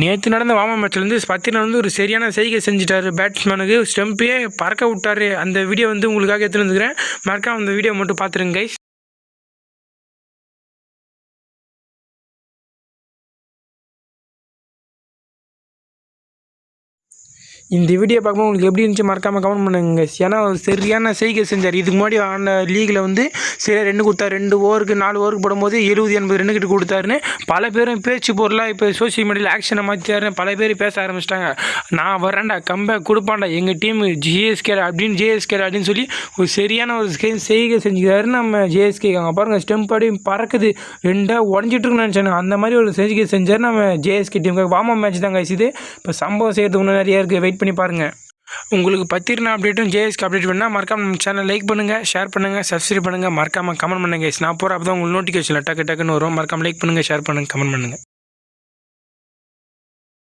நேற்று நடந்த வாமா மேட்ச்லேருந்து ஸ்பத்தினர் வந்து ஒரு சரியான செய்கை செஞ்சுட்டாரு. பேட்ஸ்மேனுக்கு ஸ்டெம்பையே பறக்க விட்டார். அந்த வீடியோ வந்து உங்களுக்காக எடுத்துன்னு வந்துக்கிறேன். மறக்காம அந்த வீடியோ மட்டும் பார்த்துருங்க கைஸ் இந்த வீடியோ பார்க்கும்போது உங்களுக்கு எப்படி இருந்துச்சு மறக்காமல் கமெண்ட் பண்ணுங்க. ஏன்னா அவர் சரியான செய்கை செஞ்சார். இதுக்கு முன்னாடி ஆன லீகில் வந்து சரியாக ரெண்டு கொடுத்தாரு. ரெண்டு ஓவருக்கு நாலு ஓவருக்கு போடும்போது எழுபது எண்பது ரெண்டு கிட்ட கொடுத்தாருன்னு பல பேரும் பேச்சு பொருளாக இப்போ சோஷியல் மீடியாவில் ஆக்ஷனை மாற்றியாருன்னு பல பேர் பேச ஆரம்பிச்சிட்டாங்க. நான் வரேன்டா கம்பேக் கொடுப்பான்டா. எங்கள் டீம் ஜிஎஸ்கே அப்படின்னு ஜேஎஸ்கே அப்படின்னு சொல்லி ஒரு சரியான ஒரு செய்- செய்கை செஞ்சுக்கிறாரு நம்ம ஜேஎஸ்கே பாருங்கள் ஸ்டெம்ப் அப்படியே பறக்குது. ரெண்டாக உடஞ்சிட்டு இருக்குன்னு நினச்சாங்க அந்த மாதிரி ஒரு செய்கை செஞ்சார் நம்ம ஜேஎஸ்கே டீமுக்கு வார்ம் மேட்ச் தான் guys இது. இப்போ சம்பவம் செய்கிறதுக்கு நிறையா இருக்குது வெயிட் பண்ணி பாருங்கள் உங்களுக்கு பத்திரின அப்டேட்டும் ஜேஎஸ்க்கு அப்டேட் வேணால் மறக்காம நம்ம சேனல் லைக் பண்ணுங்கள் ஷேர் பண்ணுங்கள் சப்ஸ்கிரைப் பண்ணுங்கள் மறக்காமல் கமெண்ட் பண்ணுங்கள் நான் போகிற அப்போ தான் உங்களுக்கு நோட்டிஃபிகேஷன் டக்கு டக்குன்னு வரும். மறக்காம லைக் பண்ணுங்கள் ஷேர் பண்ணுங்கள் கமெண்ட் பண்ணுங்கள்